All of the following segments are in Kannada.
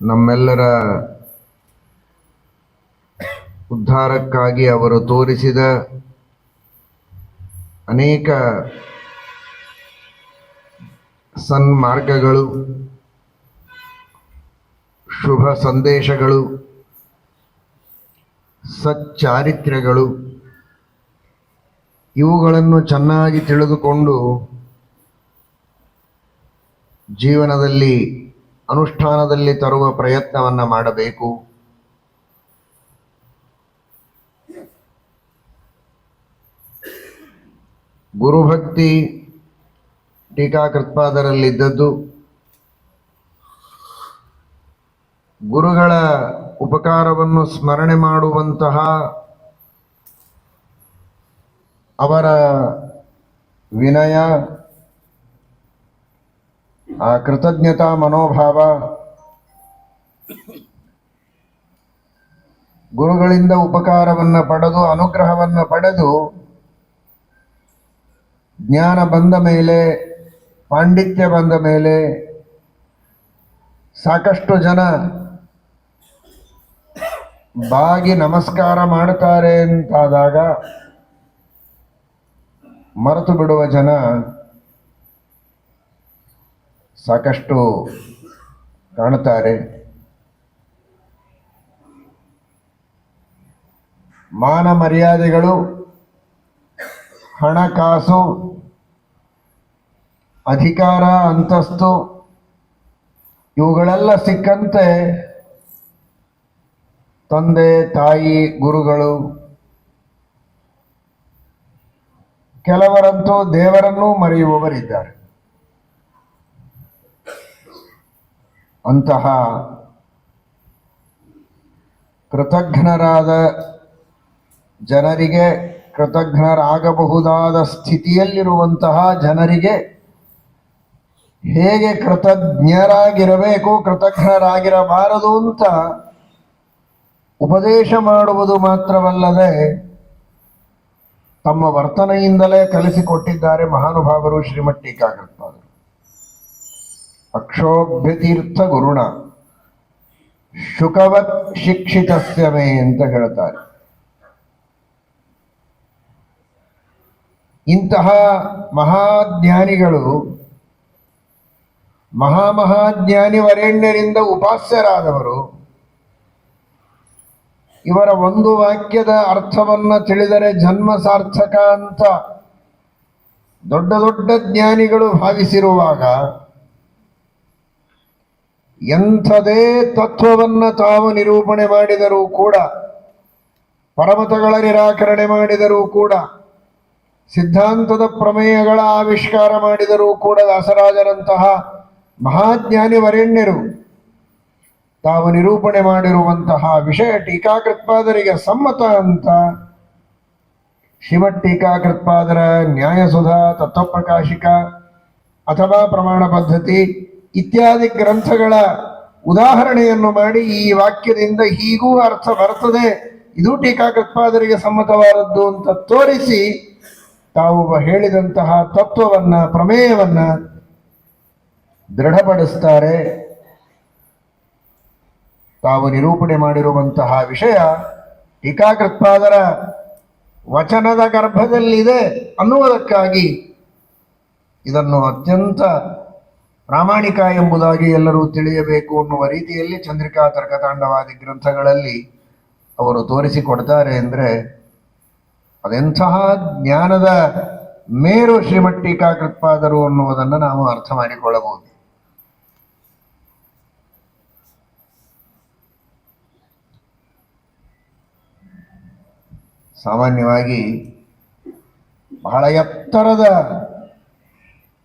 ನಮ್ಮೆಲ್ಲರ ಉದ್ಧಾರಕ್ಕಾಗಿ ಅವರು ತೋರಿಸಿದ ಅನೇಕ ಸನ್ಮಾರ್ಗಗಳು ಶುಭ ಸಂದೇಶಗಳು ಸಚ್ಚಾರಿತ್ರ್ಯಗಳು ಇವುಗಳನ್ನು ಚೆನ್ನಾಗಿ ತಿಳಿದುಕೊಂಡು ಜೀವನದಲ್ಲಿ ಅನುಷ್ಠಾನದಲ್ಲಿ ತರುವ ಪ್ರಯತ್ನವನ್ನು ಮಾಡಬೇಕು. ಗುರುಭಕ್ತಿ ಟೀಕಾಕೃತ್ಪಾದರಲ್ಲಿದ್ದದ್ದು ಗುರುಗಳ ಉಪಕಾರವನ್ನು ಸ್ಮರಣೆ ಮಾಡುವಂತಹ ಅವರ ವಿನಯ ಆ ಕೃತಜ್ಞತಾ ಮನೋಭಾವ ಗುರುಗಳಿಂದ ಉಪಕಾರವನ್ನು ಪಡೆದು, ಅನುಗ್ರಹವನ್ನು ಪಡೆದು, ಜ್ಞಾನ ಬಂದ ಮೇಲೆ, ಪಾಂಡಿತ್ಯ ಬಂದ ಮೇಲೆ ಸಾಕಷ್ಟು ಜನ ಬಾಗಿ ನಮಸ್ಕಾರ ಮಾಡುತ್ತಾರೆ ಅಂತಾದಾಗ ಮರೆತು ಬಿಡುವ ಜನ ಸಾಕಷ್ಟು ಕಾಣುತ್ತಾರೆ. ಮಾನ ಮರ್ಯಾದೆಗಳು ಹಣಕಾಸು ಅಧಿಕಾರ, ಅಂತಸ್ತು, ಇವುಗಳೆಲ್ಲ ಸಿಕ್ಕಂತೆ ತಂದೆ, ತಾಯಿ, ಗುರುಗಳು. ಕೆಲವರಂತೂ ದೇವರನ್ನೂ ಮರೆಯುವವರಿದ್ದಾರೆ. ಅಂತಹ ಕೃತಜ್ಞರಾದ ಜನರಿಗೆ ಕೃತಜ್ಞರಾಗಬಹುದಾದ ಸ್ಥಿತಿಯಲ್ಲಿರುವಂತಹ ಜನರಿಗೆ ಹೇಗೆ ಕೃತಜ್ಞರಾಗಿರಬೇಕು, ಕೃತಜ್ಞರಾಗಿರಬಾರದು ಅಂತ ಉಪದೇಶ ಮಾಡುವುದು ಮಾತ್ರವಲ್ಲದೆ ತಮ್ಮ ವರ್ತನೆಯಿಂದಲೇ ಕಲಿಸಿಕೊಟ್ಟಿದ್ದಾರೆ ಮಹಾನುಭಾವರು ಶ್ರೀಮಠ್ ಅಕ್ಷೋಭ್ಯತೀರ್ಥ ಗುರುಣ ಶುಕವತ್ ಶಿಕ್ಷಿತಸ್ಯ ಮೇ ಅಂತ ಹೇಳ್ತಾರೆ. ಇಂತಹ ಮಹಾಜ್ಞಾನಿಗಳು ಮಹಾಮಹಾಜ್ಞಾನಿ ವರೇಣ್ಯರಿಂದ ಉಪಾಸ್ಯರಾದವರು ಇವರ ಒಂದು ವಾಕ್ಯದ ಅರ್ಥವನ್ನು ತಿಳಿದರೆ ಜನ್ಮ ಸಾರ್ಥಕ ಅಂತ ದೊಡ್ಡ ದೊಡ್ಡ ಜ್ಞಾನಿಗಳು ಭಾವಿಸಿರುವಾಗ ಎಂಥದೇ ತತ್ವವನ್ನು ತಾವು ನಿರೂಪಣೆ ಮಾಡಿದರೂ ಕೂಡ ಪರಮತಗಳ ನಿರಾಕರಣೆ ಮಾಡಿದರೂ ಕೂಡ, ಸಿದ್ಧಾಂತದ ಪ್ರಮೇಯಗಳ ಆವಿಷ್ಕಾರ ಮಾಡಿದರೂ ಕೂಡ ದಾಸರಾಜರಂತಹ ಮಹಾಜ್ಞಾನಿ ವರೆಣ್ಯರು ತಾವು ನಿರೂಪಣೆ ಮಾಡಿರುವಂತಹ ವಿಷಯ ಟೀಕಾಕೃತ್ಪಾದರಿಗೆ ಸಮ್ಮತ ಅಂತ ಶ್ರೀಮಠ್ ಟೀಕಾಕೃತ್ಪಾದರ ನ್ಯಾಯಸುಧಾ, ತತ್ವಪ್ರಕಾಶಿಕ ಅಥವಾ ಪ್ರಮಾಣ ಪದ್ಧತಿ ಇತ್ಯಾದಿ ಗ್ರಂಥಗಳ ಉದಾಹರಣೆಯನ್ನು ಮಾಡಿ ಈ ವಾಕ್ಯದಿಂದ ಹೀಗೂ ಅರ್ಥ ಬರ್ತದೆ. ಇದು ಟೀಕಾಕೃತ್ಪಾದರಿಗೆ ಸಮ್ಮತವಾದದ್ದು ಅಂತ ತೋರಿಸಿ ತಾವು ಹೇಳಿದಂತಹ ತತ್ವವನ್ನ, ಪ್ರಮೇಯವನ್ನ ದೃಢಪಡಿಸ್ತಾರೆ. ತಾವು ನಿರೂಪಣೆ ಮಾಡಿರುವಂತಹ ವಿಷಯ ಟೀಕಾಕೃತ್ಪಾದರ ವಚನದ ಗರ್ಭದಲ್ಲಿದೆ ಅನ್ನುವುದಕ್ಕಾಗಿ ಇದನ್ನು ಅತ್ಯಂತ ಪ್ರಾಮಾಣಿಕ ಎಂಬುದಾಗಿ ಎಲ್ಲರೂ ತಿಳಿಯಬೇಕು ಅನ್ನುವ ರೀತಿಯಲ್ಲಿ ಚಂದ್ರಿಕಾ ತರ್ಕತಾಂಡವಾದಿ ಗ್ರಂಥಗಳಲ್ಲಿ ಅವರು ತೋರಿಸಿಕೊಡ್ತಾರೆ ಅಂದರೆ ಅದೆಂತಹ ಜ್ಞಾನದ ಮೇರು ಶ್ರೀಮಟ್ಟಿಕಾಕೃತ್ಪಾದರು ಅನ್ನುವುದನ್ನು ನಾವು ಅರ್ಥ ಮಾಡಿಕೊಳ್ಳಬಹುದು. ಸಾಮಾನ್ಯವಾಗಿ ಬಹಳ ಎತ್ತರದ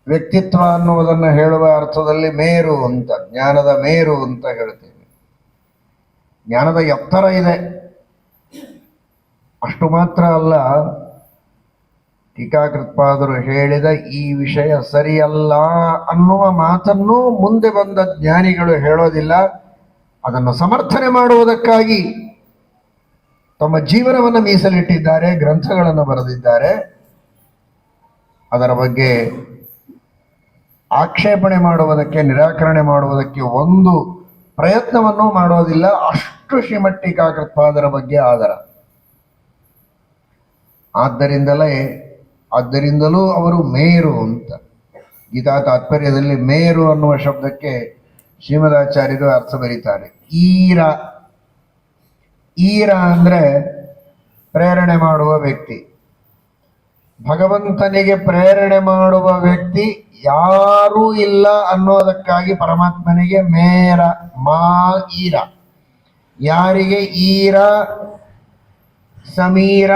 ವ್ಯಕ್ತಿತ್ವ ಅನ್ನುವುದನ್ನು ಹೇಳುವ ಅರ್ಥದಲ್ಲಿ ಮೇರು ಅಂತ, ಜ್ಞಾನದ ಮೇರು ಅಂತ ಹೇಳ್ತೀವಿ ಜ್ಞಾನದ ಎತ್ತರ ಇದೆ. ಅಷ್ಟು ಮಾತ್ರ ಅಲ್ಲ, ಟೀಕಾಕೃತ್ಪಾದರು ಹೇಳಿದ ಈ ವಿಷಯ ಸರಿಯಲ್ಲ ಅನ್ನುವ ಮಾತನ್ನು ಮುಂದೆ ಬಂದ ಜ್ಞಾನಿಗಳು ಹೇಳೋದಿಲ್ಲ. ಅದನ್ನು ಸಮರ್ಥನೆ ಮಾಡುವುದಕ್ಕಾಗಿ ತಮ್ಮ ಜೀವನವನ್ನು ಮೀಸಲಿಟ್ಟಿದ್ದಾರೆ, ಗ್ರಂಥಗಳನ್ನು ಬರೆದಿದ್ದಾರೆ. ಅದರ ಬಗ್ಗೆ ಆಕ್ಷೇಪಣೆ ಮಾಡುವುದಕ್ಕೆ, ನಿರಾಕರಣೆ ಮಾಡುವುದಕ್ಕೆ ಒಂದು ಪ್ರಯತ್ನವನ್ನು ಮಾಡೋದಿಲ್ಲ. ಅಷ್ಟು ಶ್ರೀಮಟ್ಟಿಕಾಕೃತ್ಪಾದರ ಬಗ್ಗೆ ಆದರ. ಆದ್ದರಿಂದಲೇ, ಆದ್ದರಿಂದಲೂ ಅವರು ಮೇರು ಅಂತ. ಗೀತಾ ತಾತ್ಪರ್ಯದಲ್ಲಿ ಮೇರು ಅನ್ನುವ ಶಬ್ದಕ್ಕೆ ಶ್ರೀಮದಾಚಾರ್ಯರು ಅರ್ಥ ಬರೀತಾರೆ. ಈರ. ಈರ ಅಂದ್ರೆ ಪ್ರೇರಣೆ ಮಾಡುವ ವ್ಯಕ್ತಿ. ಭಗವಂತನಿಗೆ ಪ್ರೇರಣೆ ಮಾಡುವ ವ್ಯಕ್ತಿ ಯಾರೂ ಇಲ್ಲ ಅನ್ನೋದಕ್ಕಾಗಿ ಪರಮಾತ್ಮನಿಗೆ ಮೇರ, ಮಾ, ಈರ. ಯಾರಿಗೆ ಈರ, ಸಮೀರ,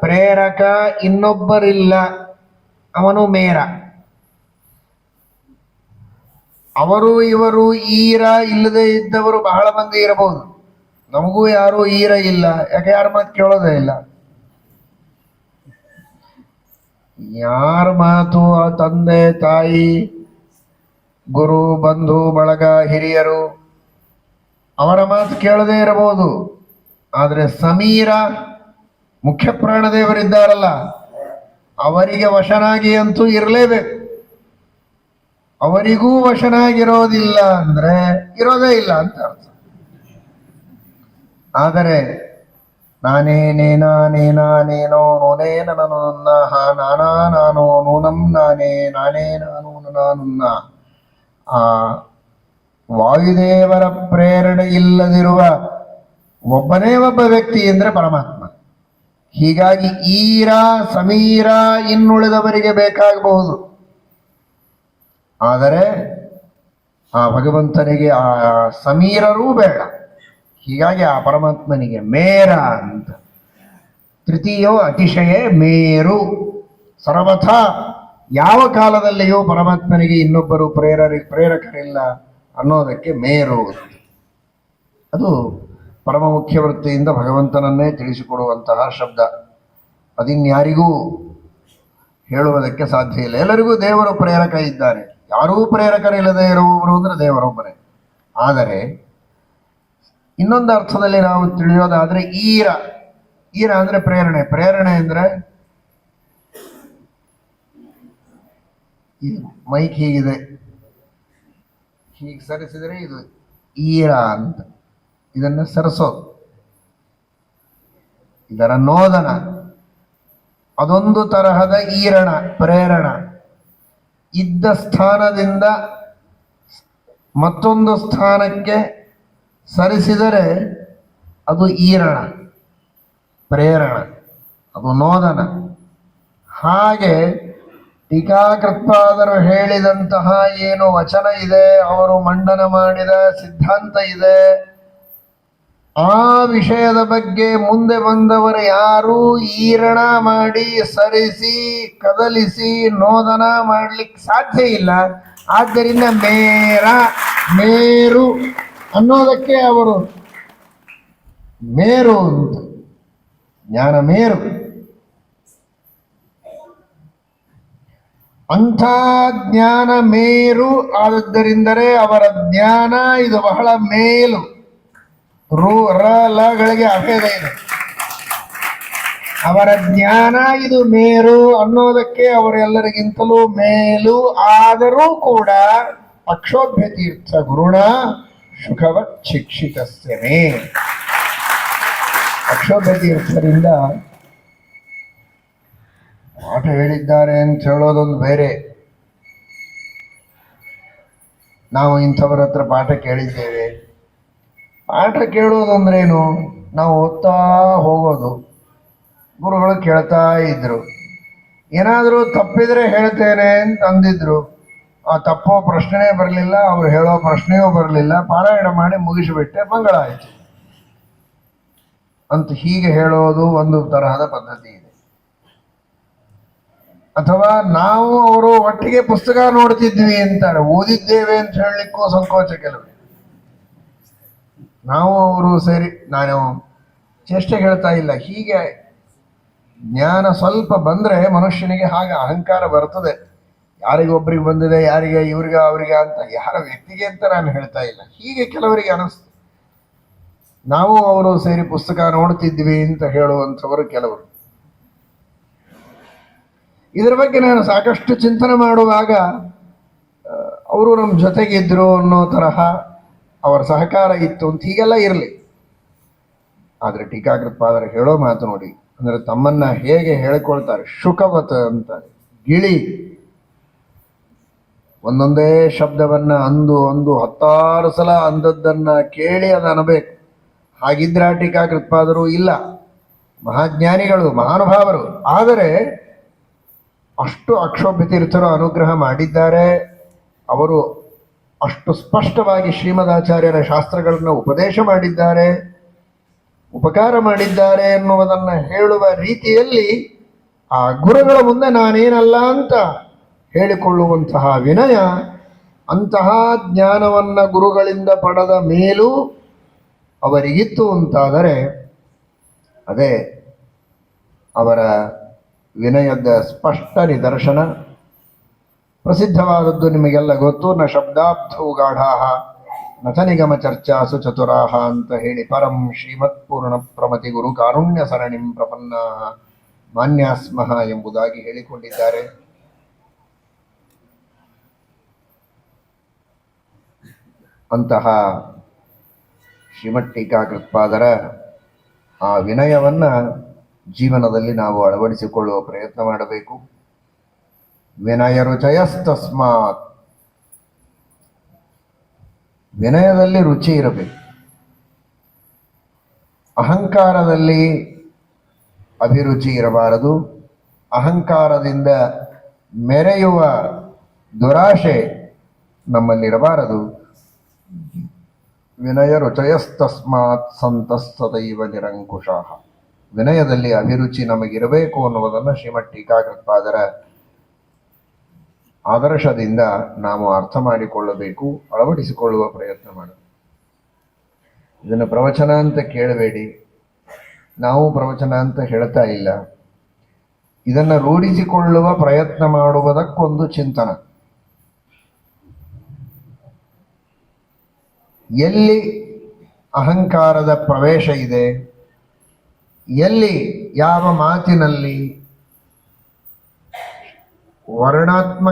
ಪ್ರೇರಕ ಇನ್ನೊಬ್ಬರಿಲ್ಲ, ಅವನು ಮೇರ. ಅವರು, ಇವರು ಈರ ಇಲ್ಲದೆ ಇದ್ದವರು ಬಹಳ ಮಂದಿ ಇರಬಹುದು. ನಮಗೂ ಯಾರೂ ಈರ ಇಲ್ಲ. ಯಾಕೆ ಯಾರ ಮಾತು ಕೇಳೋದೇ ಇಲ್ಲ? ಯಾರ ಮಾತು ಆ ತಂದೆ ತಾಯಿ, ಗುರು, ಬಂಧು, ಬಳಗ, ಹಿರಿಯರು ಅವರ ಮಾತು ಕೇಳದೇ ಇರಬಹುದು. ಆದರೆ ಸಮೀರ ಮುಖ್ಯ ಪ್ರಾಣದೇವರಿದ್ದಾರಲ್ಲ ಅವರಿಗೆ ವಶನಾಗಿ ಅಂತೂ ಇರಲೇಬೇಕು. ಅವರಿಗೂ ವಶನಾಗಿರೋದಿಲ್ಲ ಅಂದ್ರೆ ಇರೋದೇ ಇಲ್ಲ ಅಂತ ಅರ್ಥ. ಆದರೆ ನಾನೇನೇ ನಾನೇ ನಾನೇನೋ ನೋನೇನ ನನ್ನ ಹಾ ನಾನಾ ನಾನೋ, ನೂನಂ, ನಾನೇ ನಾನೇ ನಾನು ನಾನುನ್ನ ಆ, ವಾಯುದೇವರ ಪ್ರೇರಣೆ ಇಲ್ಲದಿರುವ ಒಬ್ಬನೇ ಒಬ್ಬ ವ್ಯಕ್ತಿ ಅಂದ್ರೆ ಪರಮಾತ್ಮ. ಹೀಗಾಗಿ ಈರ, ಸಮೀರ ಇನ್ನುಳಿದವರಿಗೆ ಬೇಕಾಗಬಹುದು. ಆದರೆ ಆ ಭಗವಂತನಿಗೆ ಆ ಸಮೀರರೂ ಬೇಡ. ಹೀಗಾಗಿ ಆ ಪರಮಾತ್ಮನಿಗೆ ಮೇರ ಅಂತ. ತೃತೀಯೋ ಅತಿಶಯ ಮೇರು. ಸರ್ವಥ ಯಾವ ಕಾಲದಲ್ಲಿಯೂ ಪರಮಾತ್ಮನಿಗೆ ಇನ್ನೊಬ್ಬರು ಪ್ರೇರರಿ, ಪ್ರೇರಕರಿಲ್ಲ ಅನ್ನೋದಕ್ಕೆ ಮೇರು. ಅದು ಪರಮ ಮುಖ್ಯ ವೃತ್ತಿಯಿಂದ ಭಗವಂತನನ್ನೇ ತಿಳಿಸಿಕೊಡುವಂತಹ ಶಬ್ದ. ಅದಿನ್ಯಾರಿಗೂ ಹೇಳುವುದಕ್ಕೆ ಸಾಧ್ಯ ಇಲ್ಲ. ಎಲ್ಲರಿಗೂ ದೇವರು ಪ್ರೇರಕ ಇದ್ದಾರೆ. ಯಾರೂ ಪ್ರೇರಕರಿಲ್ಲದೆ ಇರುವವರು ಅಂದ್ರೆ ದೇವರೊಬ್ಬರೇ. ಆದರೆ ಇನ್ನೊಂದು ಅರ್ಥದಲ್ಲಿ ನಾವು ತಿಳಿಯೋದಾದ್ರೆ ಈರ. ಈರ ಅಂದ್ರೆ ಪ್ರೇರಣೆ. ಪ್ರೇರಣೆ ಅಂದ್ರೆ ಮೈಕ್ ಹೀಗಿದೆ. ಹೀಗೆ ಸರಿಸಿದರೆ ಇದು ಈರ ಅಂತ. ಇದನ್ನು ಸರಿಸೋದು ಇದರ ನೋದನ. ಅದೊಂದು ತರಹದ ಈರಣ, ಪ್ರೇರಣ. ಇದ್ದ ಸ್ಥಾನದಿಂದ ಮತ್ತೊಂದು ಸ್ಥಾನಕ್ಕೆ ಸರಿಸಿದರೆ ಅದು ಈರಣ, ಪ್ರೇರಣ, ಅದು ನೋದನ. ಹಾಗೆ ಟೀಕಾಕೃತ್ಪಾದರು ಹೇಳಿದಂತಹ ಏನು ವಚನ ಇದೆ, ಅವರು ಮಂಡನ ಮಾಡಿದ ಸಿದ್ಧಾಂತ ಇದೆ. ಆ ವಿಷಯದ ಬಗ್ಗೆ ಮುಂದೆ ಬಂದವರು ಯಾರೂ? ಈರಣ ಮಾಡಿ, ಸರಿಸಿ, ಕದಲಿಸಿ, ನೋದನ ಮಾಡಲಿಕ್ಕೆ ಸಾಧ್ಯ ಇಲ್ಲ. ಆದ್ದರಿಂದ ಮೇರ, ಮೇರು ಅನ್ನೋದಕ್ಕೆ ಅವರು ಮೇರು ಅಂತ. ಜ್ಞಾನ ಮೇರು. ಅಂಥ ಜ್ಞಾನ ಮೇರು ಆದದ್ದರಿಂದಲೇ ಅವರ ಜ್ಞಾನ ಇದು ಬಹಳ ಮೇಲು. ರು ಲಗಳಿಗೆ ಅಭೇದ ಇದೆ. ಅವರ ಜ್ಞಾನ ಇದು ಮೇರು ಅನ್ನೋದಕ್ಕೆ ಅವರೆಲ್ಲರಿಗಿಂತಲೂ ಮೇಲು ಆದರೂ ಕೂಡ ಅಕ್ಷೋಭ್ಯ ತೀರ್ಥ ಗುರುಣ. ಸುಖವತ್ ಶಿಕ್ಷಿತಸ್ಯ ಮೇ ಅಕ್ಷೋಭ್ಯ ತೀರ್ಥರಿಂದ ಪಾಠ ಹೇಳಿದ್ದಾರೆ ಅಂತ ಹೇಳೋದೊಂದು ಬೇರೆ. ನಾವು ಇಂಥವ್ರ ಹತ್ರ ಪಾಠ ಕೇಳಿದ್ದೇವೆ. ಪಾಠ ಕೇಳೋದಂದ್ರೇನು? ನಾವು ಓದ್ತಾ ಹೋಗೋದು. ಗುರುಗಳು ಕೇಳ್ತಾ ಇದ್ರು. ಏನಾದರೂ ತಪ್ಪಿದ್ರೆ ಹೇಳ್ತೇನೆ ಅಂತ ಅಂದಿದ್ರು ಆ ತಪ್ಪೋ ಪ್ರಶ್ನೆ ಬರಲಿಲ್ಲ, ಅವ್ರು ಹೇಳೋ ಪ್ರಶ್ನೆಯೂ ಬರಲಿಲ್ಲ. ಪಾರಾಯಣ ಮಾಡಿ ಮುಗಿಸಿಬಿಟ್ಟೆ, ಮಂಗಳ ಆಯಿತು. ಅಂತ ಹೀಗೆ ಹೇಳೋದು ಒಂದು ತರಹದ ಪದ್ಧತಿ ಇದೆ. ಅಥವಾ ನಾವು ಅವರು ಒಟ್ಟಿಗೆ ಪುಸ್ತಕ ನೋಡ್ತಿದ್ವಿ ಅಂತಾರೆ ಓದಿದ್ದೇವೆ ಅಂತ ಹೇಳಲಿಕ್ಕೂ ಸಂಕೋಚ ಕೆಲವು. ನಾವು ಅವರು ಸೇರಿ, ನಾನು ಚೇಷ್ಟೆ ಹೇಳ್ತಾ ಇಲ್ಲ. ಹೀಗೆ ಜ್ಞಾನ ಸ್ವಲ್ಪ ಬಂದ್ರೆ ಮನುಷ್ಯನಿಗೆ ಹಾಗೆ ಅಹಂಕಾರ ಬರ್ತದೆ. ಯಾರಿಗೊಬ್ಬರಿಗೆ ಬಂದಿದೆ, ಯಾರಿಗೆ ಇವ್ರಿಗೆ, ಅವ್ರಿಗೆ ಅಂತ ಯಾರ ವ್ಯಕ್ತಿಗೆ ಅಂತ ನಾನು ಹೇಳ್ತಾ ಇಲ್ಲ. ಹೀಗೆ ಕೆಲವರಿಗೆ ಅನಿಸ್ತು. ನಾವು ಅವರು ಸೇರಿ ಪುಸ್ತಕ ನೋಡ್ತಿದ್ವಿ ಅಂತ ಹೇಳುವಂಥವರು ಕೆಲವರು. ಇದರ ಬಗ್ಗೆ ನಾನು ಸಾಕಷ್ಟು ಚಿಂತನೆ ಮಾಡುವಾಗ ಅವರು ನಮ್ಮ ಜೊತೆಗಿದ್ರು ಅನ್ನೋ ತರಹ ಅವರ ಸಹಕಾರ ಇತ್ತು ಅಂತ ಹೀಗೆಲ್ಲ ಇರಲಿ. ಆದರೆ ಟೀಕಾಕೃತ್ಪಾದರು ಹೇಳೋ ಮಾತು ನೋಡಿ, ಅಂದರೆ ತಮ್ಮನ್ನ ಹೇಗೆ ಹೇಳಿಕೊಳ್ತಾರೆ, ಶುಕವತ ಅಂತಾರೆ ಗಿಳಿ. ಒಂದೊಂದೇ ಶಬ್ದವನ್ನು ಅಂದು ಅಂದು ಹತ್ತಾರು ಸಲ ಅಂದದ್ದನ್ನ ಕೇಳಿ ಅದು ಅನ್ನಬೇಕು ಹಾಗಿದ್ರೆ ಆ ಟೀಕಾಕೃತ್ಪಾದರು ಇಲ್ಲ. ಮಹಾಜ್ಞಾನಿಗಳು, ಮಹಾನುಭಾವರು. ಆದರೆ ಅಷ್ಟು ಅಕ್ಷೋಭ್ಯ ಅನುಗ್ರಹ ಮಾಡಿದ್ದಾರೆ. ಅವರು ಅಷ್ಟು ಸ್ಪಷ್ಟವಾಗಿ ಶ್ರೀಮದಾಚಾರ್ಯರ ಶಾಸ್ತ್ರಗಳನ್ನು ಉಪದೇಶ ಮಾಡಿದ್ದಾರೆ. ಉಪಕಾರ ಮಾಡಿದ್ದಾರೆ ಎನ್ನುವುದನ್ನು ಹೇಳುವ ರೀತಿಯಲ್ಲಿ ಆ ಗುರುಗಳ ಮುಂದೆ ನಾನೇನಲ್ಲ ಅಂತ ಹೇಳಿಕೊಳ್ಳುವಂತಹ ವಿನಯ ಅಂತಹ ಜ್ಞಾನವನ್ನು ಗುರುಗಳಿಂದ ಪಡೆದ ಮೇಲೂ ಅವರಿಗಿತ್ತು ಅಂತಾದರೆ ಅದೇ ಅವರ ವಿನಯದ ಸ್ಪಷ್ಟ ನಿದರ್ಶನ. ಪ್ರಸಿದ್ಧವಾದದ್ದು ನಿಮಗೆಲ್ಲ ಗೊತ್ತು, ನ ಶಬ್ದಾರ್ಥೌ ಗಾಢಾಹ ನಥ ನಿಗಮ ಚರ್ಚಾಸು ಚತುರಾಹ ಅಂತ ಹೇಳಿ ಪರಂ ಶ್ರೀಮತ್ ಪೂರ್ಣ ಪ್ರಮತಿ ಗುರು ಕಾರುಣ್ಯ ಸರಣಿಂ ಪ್ರಪನ್ನ ಮಾನ್ಯಾಸ್ಮಃ ಎಂಬುದಾಗಿ ಹೇಳಿಕೊಂಡಿದ್ದಾರೆ. ಅಂತಹ ಶ್ರೀಮಟ್ಟಿಕಾಕೃತ್ಪಾದರ ಆ ವಿನಯವನ್ನ ಜೀವನದಲ್ಲಿ ನಾವು ಅಳವಡಿಸಿಕೊಳ್ಳುವ ಪ್ರಯತ್ನ ಮಾಡಬೇಕು. ವಿನಯ ರುಚಯಸ್ತಸ್ಮಾತ್. ವಿನಯದಲ್ಲಿ ರುಚಿ ಇರಬೇಕು. ಅಹಂಕಾರದಲ್ಲಿ ಅಭಿರುಚಿ ಇರಬಾರದು. ಅಹಂಕಾರದಿಂದ ಮೆರೆಯುವ ದುರಾಶೆ ನಮ್ಮಲ್ಲಿರಬಾರದು. ವಿನಯ ರುಚಯಸ್ತಸ್ಮಾತ್ ಸಂತಸ್ತದೈವ ನಿರಂಕುಶ ವಿನಯದಲ್ಲಿ ಅಭಿರುಚಿ ನಮಗಿರಬೇಕು ಅನ್ನುವುದನ್ನು ಶ್ರೀಮಠ್ ಟೀಕಾಕೃತ್ಪಾದರ ಆದರ್ಶದಿಂದ ನಾವು ಅರ್ಥ ಮಾಡಿಕೊಳ್ಳಬೇಕು, ಅಳವಡಿಸಿಕೊಳ್ಳುವ ಪ್ರಯತ್ನ ಮಾಡಬೇಕು ಇದನ್ನು ಪ್ರವಚನ ಅಂತ ಕೇಳಬೇಡಿ. ನಾವು ಪ್ರವಚನ ಅಂತ ಹೇಳ್ತಾ ಇಲ್ಲ. ಇದನ್ನು ರೂಢಿಸಿಕೊಳ್ಳುವ ಪ್ರಯತ್ನ ಮಾಡುವುದಕ್ಕೊಂದು ಚಿಂತನ. ಎಲ್ಲಿ ಅಹಂಕಾರದ ಪ್ರವೇಶ ಇದೆ ಎಲ್ಲಿ ಯಾವ ಮಾತಿನಲ್ಲಿ ವರ್ಣಾತ್ಮಕ